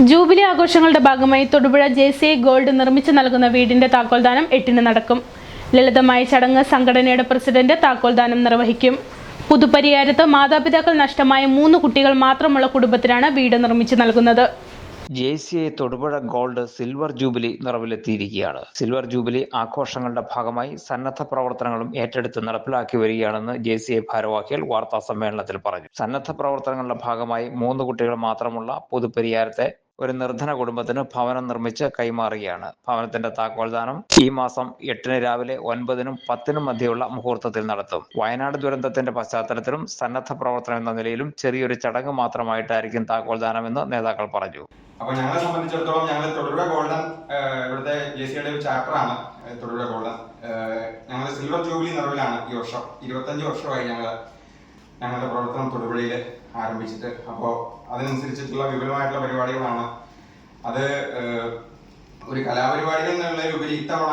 Jubilee ആഘോഷങ്ങളുടെ ഭാഗമായി Thodupuzha J C I gold നിർമ്മിച്ചു നൽകുന്ന വീടിന്റെ താക്കോൽദാനം എട്ടിന് നടക്കും. ലളിതമായ ചടങ്ങ് സംഘടനയുടെ പ്രസിഡന്റ് താക്കോൽദാനം നിർവഹിക്കും. പുതുപരിയാരത്ത് മാതാപിതാക്കൾ നഷ്ടമായ മൂന്ന് കുട്ടികൾ മാത്രമുള്ള കുടുംബത്തിനാണ് വീട് നിർമ്മിച്ചു നൽകുന്നത്. J C I Thodupuzha gold silver jubilee നിറവിലെത്തിയിരിക്കുകയാണ്. Silver jubilee ആഘോഷങ്ങളുടെ ഭാഗമായി സന്നദ്ധ പ്രവർത്തനങ്ങളും ഏറ്റെടുത്ത് നടപ്പിലാക്കി വരികയാണെന്ന് ജെ സി ഐ ഭാരവാഹികൾ വാർത്താ സമ്മേളനത്തിൽ പറഞ്ഞു. സന്നദ്ധ പ്രവർത്തനങ്ങളുടെ ഭാഗമായി മൂന്ന് കുട്ടികൾ മാത്രമുള്ള പുതുപരിയാരത്തെ ഒരു നിർധന കുടുംബത്തിന് ഭവനം നിർമ്മിച്ച് കൈമാറുകയാണ്. ഭവനത്തിന്റെ താക്കോൽദാനം ഈ മാസം എട്ടിന് രാവിലെ ഒൻപതിനും പത്തിനും മധ്യയുള്ള മുഹൂർത്തത്തിൽ നടത്തും. വയനാട് ദുരന്തത്തിന്റെ പശ്ചാത്തലത്തിലും സന്നദ്ധ പ്രവർത്തനം എന്ന നിലയിലും ചെറിയൊരു ചടങ്ങ് മാത്രമായിട്ടായിരിക്കും താക്കോൽദാനമെന്ന് നേതാക്കൾ പറഞ്ഞു. അപ്പൊ ഞങ്ങളെ സംബന്ധിച്ചിടത്തോളം ഞങ്ങൾ തൊടുപുഴ ഗോൾഡൻ ഇവിടുത്തെ ജെ സിയുടെ ഒരു ചാപ്റ്ററാണ് തൊടുപുഴ ഗോൾഡൻ. ഞങ്ങൾ സിൽവർ ജൂബിലി നിറവിലാണ് ഈ വർഷം. ഇരുപത്തഞ്ച് വർഷമായി ഞങ്ങൾ ഞങ്ങളുടെ പ്രവർത്തനം തൊടുപുഴയിൽ ആരംഭിച്ചിട്ട് അപ്പോൾ അതിനനുസരിച്ചിട്ടുള്ള വിപുലമായിട്ടുള്ള പരിപാടികളാണ്. അത് ഒരു കലാപരിപാടികൾ എന്നുള്ളതിലുപരി ഇത്തവണ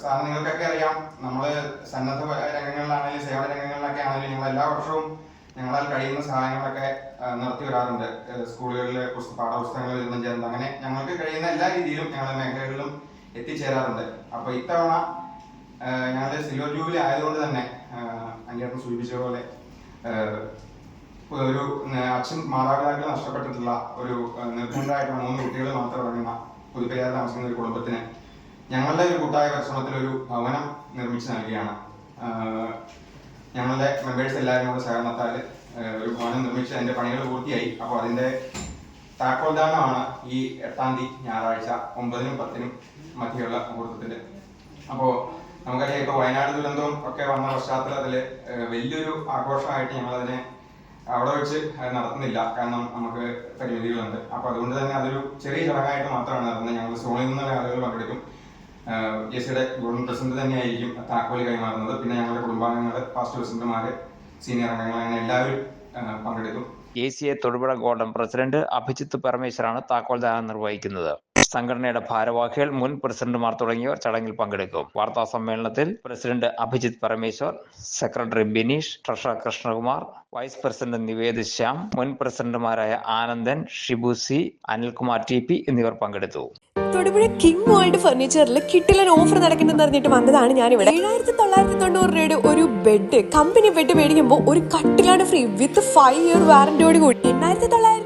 സാറിന് നിങ്ങൾക്കൊക്കെ അറിയാം. നമ്മൾ സന്നദ്ധ രംഗങ്ങളിലാണെങ്കിലും സേവന രംഗങ്ങളിലൊക്കെ ആണെങ്കിലും ഞങ്ങൾ എല്ലാ വർഷവും ഞങ്ങളാൽ കഴിയുന്ന സഹായങ്ങളൊക്കെ നടത്തി വരാറുണ്ട്. സ്കൂളുകളിൽ പാഠപുസ്തകങ്ങൾ വിതരണം ചെയ്യുന്നത് അങ്ങനെ ഞങ്ങൾക്ക് കഴിയുന്ന എല്ലാ രീതിയിലും ഞങ്ങളുടെ മേഖലകളിലും എത്തിച്ചേരാറുണ്ട്. അപ്പോൾ ഇത്തവണ ഞങ്ങളുടെ സിൽവർ ജൂബിലി ആയതുകൊണ്ട് തന്നെ അങ്ങേറ്റം സൂചിപ്പിച്ച പോലെ ഒരു അച്ഛൻ മാതാപിതാക്കൾ നഷ്ടപ്പെട്ടിട്ടുള്ള ഒരു നിർബന്ധമായിട്ടുള്ള മൂന്ന് കുട്ടികൾ മാത്രം ഇറങ്ങുന്ന പുതുപ്പരിയാർ താമസിക്കുന്ന ഒരു കുടുംബത്തിന് ഞങ്ങളുടെ ഒരു കൂട്ടായ പരിശ്രമത്തിൽ ഒരു ഭവനം നിർമ്മിച്ചു നൽകുകയാണ് ഞങ്ങളുടെ മെമ്പേഴ്സ് എല്ലാവരും കൂടെ സഹകരണത്താൽ ഒരു ഭവനം നിർമ്മിച്ച് അതിന്റെ പണികൾ പൂർത്തിയായി. അപ്പോൾ അതിന്റെ താക്കോൽദാനമാണ് ഈ എട്ടാം തീയതി ഞായറാഴ്ച ഒമ്പതിനും പത്തിനും മധ്യയുള്ള മുഹൂർത്തത്തിൽ അപ്പോൾ നമുക്കറിയാം ഇപ്പോൾ വയനാട് ദുരന്തവും ഒക്കെ വന്ന പശ്ചാത്തലത്തിൽ ഏഹ്, വലിയൊരു ആഘോഷമായിട്ട് ഞങ്ങളതിനെ അവിടെ വെച്ച് നടത്തുന്നില്ല. കാരണം നമുക്ക് പരിമിതികളുണ്ട്. അപ്പോൾ അതുകൊണ്ട് തന്നെ അതൊരു ചെറിയ ചടങ്ങായിട്ട് മാത്രമാണ് നടത്തുന്നത്. ഞങ്ങൾ സോണിൽ നിന്ന് ആളുകൾ പങ്കെടുക്കും. ജെ സിയുടെ ഗവൺമെന്റ് പ്രസിഡന്റ് തന്നെയായിരിക്കും താക്കോൽ കൈമാറുന്നത്. പിന്നെ ഞങ്ങളുടെ കുടുംബാംഗങ്ങൾ പാസ്റ്റ് പ്രസിഡന്റുമാര് സീനിയർ അംഗങ്ങൾ അങ്ങനെ എല്ലാവരും പങ്കെടുക്കും. എ തൊടുപുഴ ഗോൾഡൻ പ്രസിഡന്റ് അഭിജിത്ത് പരമേശ്വരാണ് താക്കോൽദാനം നിർവഹിക്കുന്നത്. സംഘടനയുടെ ഭാരവാഹികൾ മുൻ പ്രസിഡന്റുമാർ തുടങ്ങിയവർ ചടങ്ങിൽ പങ്കെടുക്കും. വാർത്താ സമ്മേളനത്തിൽ president Abhijith Parameswar secretary Bineesh treasurer Krishnakumar vice president Nived Shyam മുൻ പ്രസിഡന്റുമാരായ Anandan Shibu C Anilkumar T P എന്നിവർ പങ്കെടുത്തു. തൊടുപുഴ കിങ് വേൾഡ് ഫർണിച്ചറിൽ കിട്ടിലൻ ഓഫർ നടക്കുന്നെന്ന് അറിഞ്ഞിട്ട് വന്നതാണ് ഞാനിവിടെ. ഏഴായിരത്തി തൊള്ളായിരത്തി തൊണ്ണൂറ് രൂപയുടെ ഒരു ബെഡ് കമ്പനി ബെഡ് മേടിക്കുമ്പോൾ ഒരു കട്ടിലാണ് ഫ്രീ വിത്ത് ഫൈവ് ഇയർ വാറന്റിയോട് കൂടി. എണ്ണായിരത്തി തൊള്ളായിരത്തി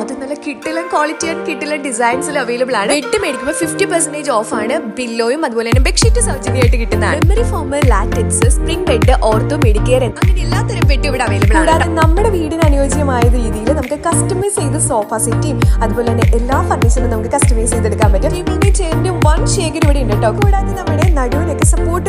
അത് നല്ല കിട്ടിലൻ ക്വാളിറ്റി ആൻഡ് കിട്ടിലൻ ഡിസൈൻസിൽ അവൈലബിൾ ആണ്. ബെഡ് മേടിക്കുമ്പോൾ ഫിഫ്റ്റി പെർസെന്റേജ് ഓഫ് ആണ്. ബില്ലോയും അതുപോലെ തന്നെ ബെഡ്ഷീറ്റ് സൗജന്യമായിട്ട് കിട്ടുന്നതാണ്. Memory foam latex spring bed ortho medicare അങ്ങനെ എല്ലാത്തരം ബെഡ് ഇവിടെ അവൈലബിൾ ആണ് നമ്മുടെ വീടിന് അനുയോജ്യമായ രീതിയിൽ നമുക്ക് കസ്റ്റമൈസ് ചെയ്ത് സോഫ സെറ്റും അതുപോലെ തന്നെ എല്ലാ ഫർണിച്ചറും നമുക്ക് കസ്റ്റമൈസ് ചെയ്തെടുക്കാൻ പറ്റും. ടേബിളിന്റെ ചെയറിന്റെ വൺ ശേഖരം ഇവിടെ ഉണ്ട് കേട്ടോ. കൂടാതെ നമ്മുടെ നടുവിനൊക്കെ സപ്പോർട്ട്